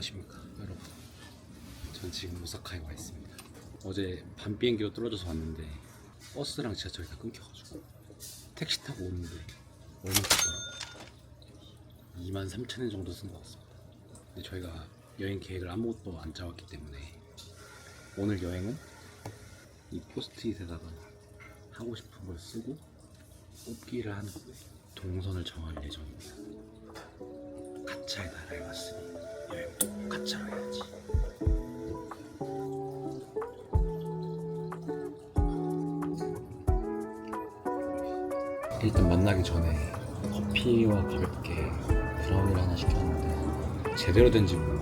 안녕하십니까 여러분. 전 지금 오사카에 와 있습니다. 어제 밤 비행기로 떨어져서 왔는데 버스랑 지하철이 다 끊겨가지고 택시 타고 오는데 얼마 썼더라 2만 3천 원 정도 쓴 것 같습니다. 근데 저희가 여행 계획을 아무것도 안 짜왔기 때문에 오늘 여행은 이 포스트잇에다가 하고 싶은 걸 쓰고 뽑기를 한 후에 동선을 정할 예정입니다 가차의 나라에 왔으니 여행도 가차로 해야지. 일단 만나기 전에 커피와 가볍게 브라운을 하나 시켰는데 제대로 된지 같아요.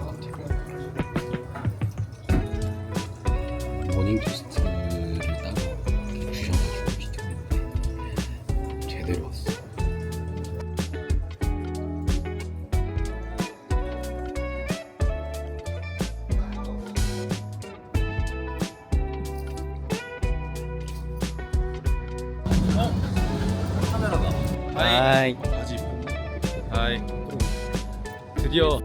하이. 바지 하이. 드디어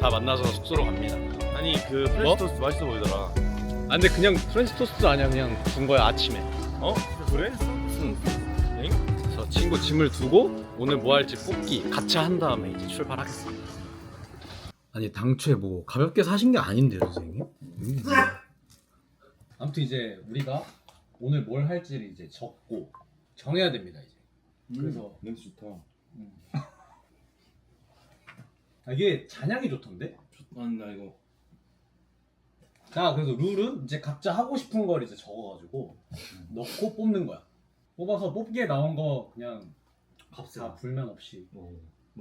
다 만나서 숙소로 갑니다. 아니 그 프렌치 토스트 맛있어 보이더라. 아 근데 그냥 프렌치 토스트 아니야 그냥 준 거야 아침에. 어? 그래? 그래서 친구 짐을 두고 오늘 뭐 할지 뽑기 같이 한 다음에 이제 출발하겠습니다. 아니 당초에 뭐 가볍게 사신 게 아닌데요 선생님? 아무튼 이제 우리가 오늘 뭘 할지를 이제 적고 정해야 됩니다 이제 그래서 냄새 좋다. 아, 이게 잔향이 좋던데? 아니 나 이거 자 그래서 룰은 이제 각자 하고 싶은 걸 이제 적어가지고 넣고 뽑는 거야 뽑아서 뽑기에 나온 거 그냥 다 불면 없이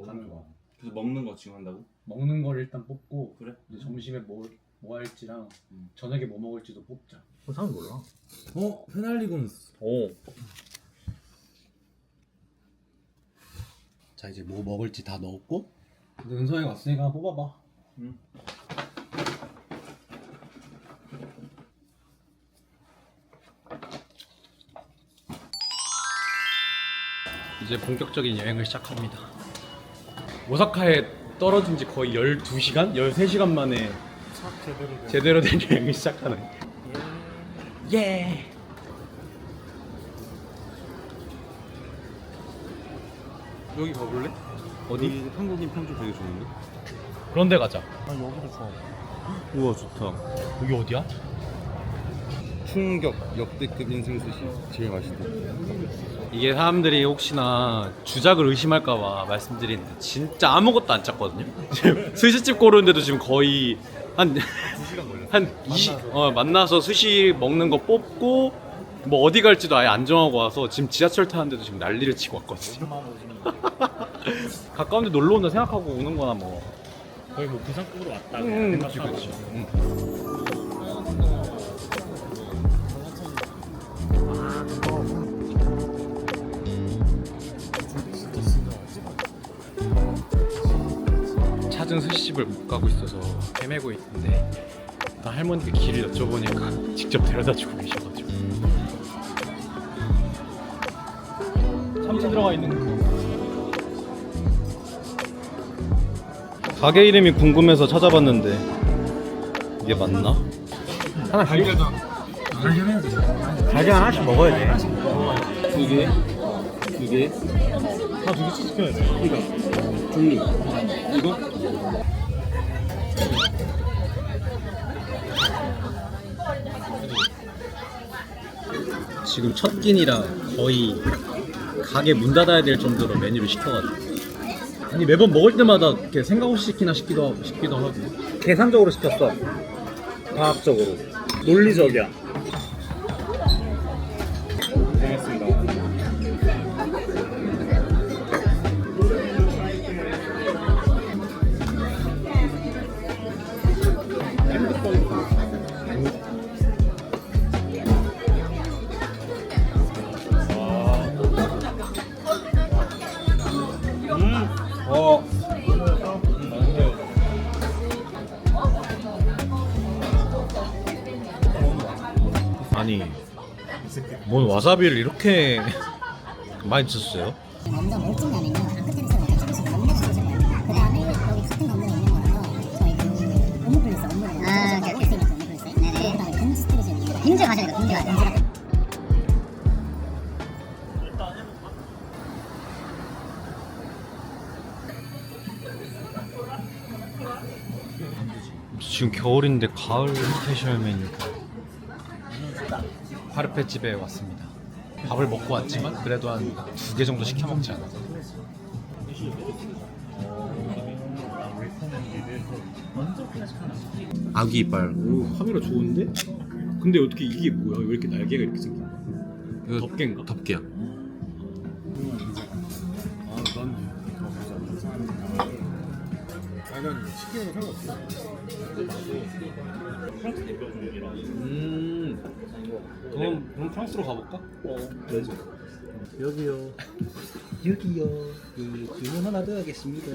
가는 거야 그래서 먹는 거 지금 한다고? 먹는 걸 일단 뽑고 그래? 이제 점심에 뭐, 뭐 할지랑 음. 저녁에 뭐 먹을지도 뽑자 사람 몰라. 어? 페날리곤 오. 자 이제 뭐 먹을지 다 넣었고 근데 은성이가 왔으니까 한번 뽑아봐 응. 이제 본격적인 여행을 시작합니다. 오사카에 떨어진 지 거의 12시간? 13시간 만에 제대로 된 여행을 시작하는. 예. 여기 가볼래? 어디? 한국인 평점 되게 좋은데? 그런 데 가자. 아 여기도 좋아. 우와 좋다. 여기 어디야? 충격 역대급 인생 스시 제일 맛있다. 이게 사람들이 혹시나 주작을 의심할까봐 말씀드리는데 진짜 아무것도 안 짰거든요. 지금 스시집 고르는데도 지금 거의 한 한 20, 어, 만나서 스시 먹는 거 뽑고 뭐 어디 갈지도 아예 안 정하고 와서 지금 지하철 타는데도 지금 난리를 치고 왔거든요. 가까운데 놀러 온다 생각하고 오는 거나 뭐. 거의 뭐 부산급으로 왔다. 음. 그치, 그치. 찾은 스시집을 못 가고 있어서 헤매고 있는데 나 할머니께 길을 여쭤보니까 직접 데려다 주고 계셔가지고 참치 들어가 있는 거 가게 이름이 궁금해서 찾아봤는데 이게 맞나? 하나. 발견해야지. 발견 하나씩 먹어야 돼. 두 개, 두 개, 하나 두 개씩 시켜야 돼. 그러니까 종류. 이거? 지금 첫 끼니라 거의 가게 문 닫아야 될 정도로 메뉴를 시켜가지고 아니 매번 먹을 때마다 이렇게 생각 없이 시키나 싶기도 싶기도 하고 계산적으로 시켰어. 과학적으로. 논리적이야. 뭔 와사비를 이렇게 많이 썼어요? 지금 겨울인데 가을 헤테셜 메뉴 파르페 집에 왔습니다. 밥을 먹고 왔지만 그래도 한 두 개 정도 시켜 먹지 않아. 아기 이빨. 오 카메라 좋은데? 근데 어떻게 이게 뭐야? 왜 이렇게 날개가 이렇게 생긴 거야? 덮개인가? 덮개야. 음. 그럼 그럼 프랑스로 가볼까? 여기요. 여기요. 그 주문 하나 더 하겠습니다.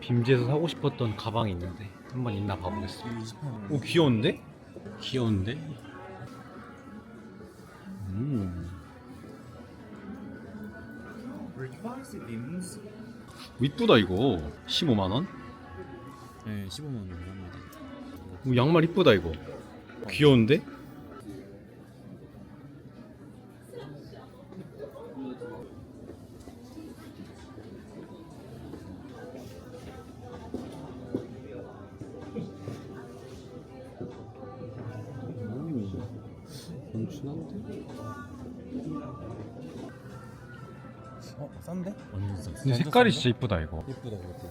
빔지에서 사고 싶었던 가방이 있는데 한번 있나 봐보겠습니다. 오 귀여운데? 귀여운데? 음. 이쁘다 이거 15만 원? 네, 15만 원 합니다. 오, 양말 이쁘다 이거 귀여운데? 괜찮은데? 어 싼데? 완전 싸. 근데 색깔이 진짜 이쁘다 이거 예쁘다 그것도.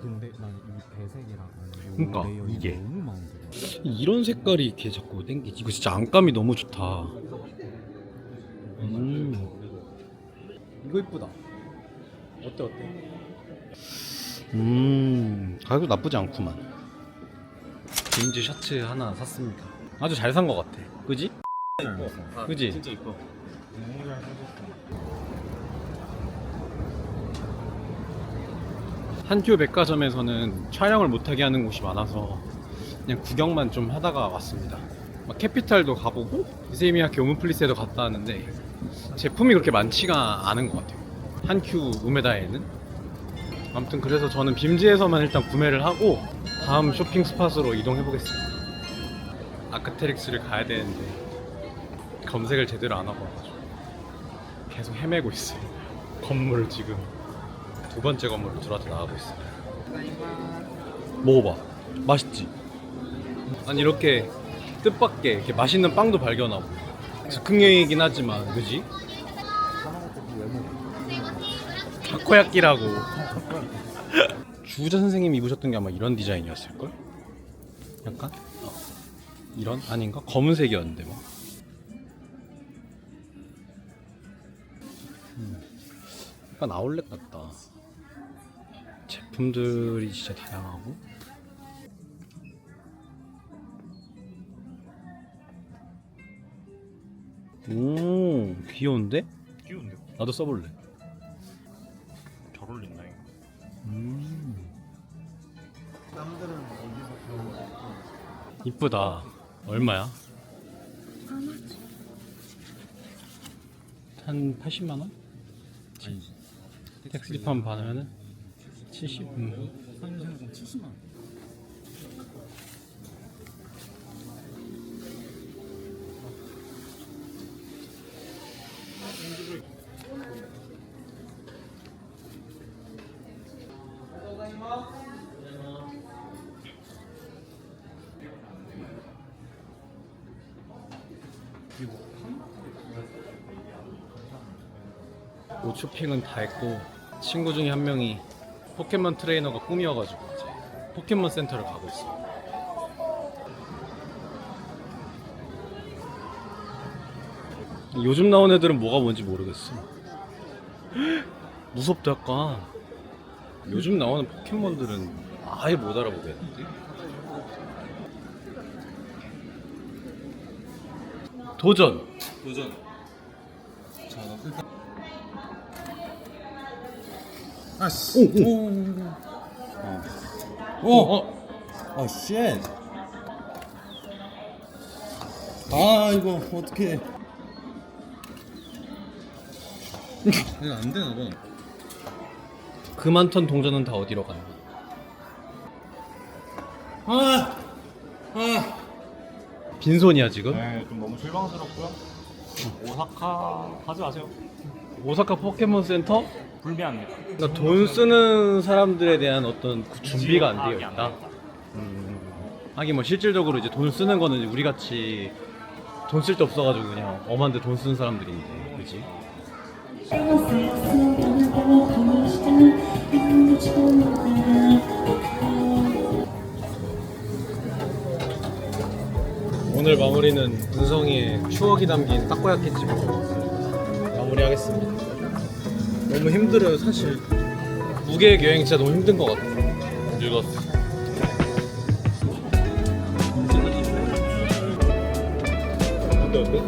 근데 난이 배색이랑 그러니까, 레이어링 이게. 너무 마음에 들어. 이런 색깔이 이렇게 자꾸 땡기지 이거 진짜 안감이 너무 좋다 음. 이거 예쁘다. 어때 어때? 음 가격 나쁘지 않구만 빈즈 셔츠 하나 샀습니다 아주 잘 산 것 같아 그지? 그지? 진짜 이뻐. 한큐 백화점에서는 촬영을 못하게 하는 곳이 많아서 그냥 구경만 좀 하다가 왔습니다. 막 캐피탈도 가보고 이세미야키 오문플리스에도 갔다 왔는데 제품이 그렇게 많지가 않은 것 같아요. 한큐 우메다에는. 아무튼 그래서 저는 빔즈에서만 일단 구매를 하고 다음 쇼핑 스팟으로 이동해 보겠습니다. 아크테릭스를 가야 되는데 검색을 제대로 안 하고 계속 헤매고 있어요 건물을 지금 두 번째 건물로 들어와서 나가고 있어요. 먹어봐. 맛있지? 아니 이렇게 뜻밖의 이렇게 맛있는 빵도 발견하고 즉흥형이긴 하지만 그지? 타코야끼라고 주우자 선생님이 입으셨던 게 아마 이런 디자인이었을걸? 약간? 어. 이런? 아닌가? 검은색이었는데 뭐 약간 아울렛 같다 제품들이 진짜 다양하고 오 귀여운데? 귀여운데? 나도 써볼래 잘 어울린다 이거. 음. 이쁘다 얼마야? 한 80만 원? 아니지. 택스 리판 받으면은 70. 음. 한 생각은 70만 원. 옷 쇼핑은 다 했고 친구 중에 한 명이 포켓몬 트레이너가 꿈이어가지고 이제 포켓몬 센터를 가고 있어. 요즘 나온 애들은 뭐가 뭔지 모르겠어. 무섭다 약간. 요즘 나오는 포켓몬들은 아예 못 알아보겠는데. 도전. 도전. 자 일단. 아씨. 오. 오. 오. 어, 아 쉣. 아 이거 어떻게? 이거 안 되나 봐. 그 많던 동전은 다 어디로 가는 거야? 아. 아. 빈손이야 지금? 네, 좀 너무 실망스럽고요. 오사카 가지 마세요. 오사카 포켓몬 센터? 불비합니다. 그러니까 돈 쓰는 사람들에 대한 어떤 그 준비가 안 되어 있다. 음, 하긴 뭐 실질적으로 이제 돈 쓰는 거는 우리 같이 돈 쓸 데 없어가지고 그냥 엄한데 돈 쓰는 사람들인데, 그지? 오늘 마무리는 문성이의 추억이 담긴 타코야키 집으로 마무리하겠습니다. 너무 힘들어요, 사실. 무계획 여행 진짜 너무 힘든 것 같아요. 늙었어. 어때?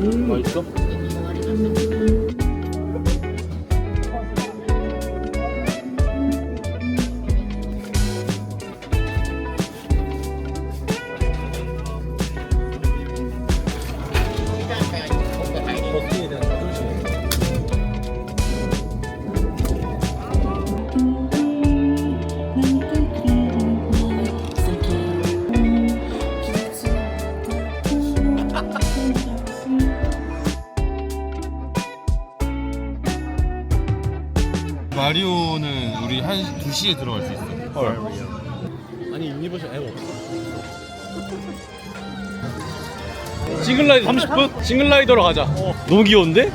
음, 맛있어? 마리오는 우리 한 2시에 들어갈 수 있어. 헐. 아니 유니버셜 앱 없어. 싱글라이더 30분? 싱글라이더로 가자. 너무 귀여운데?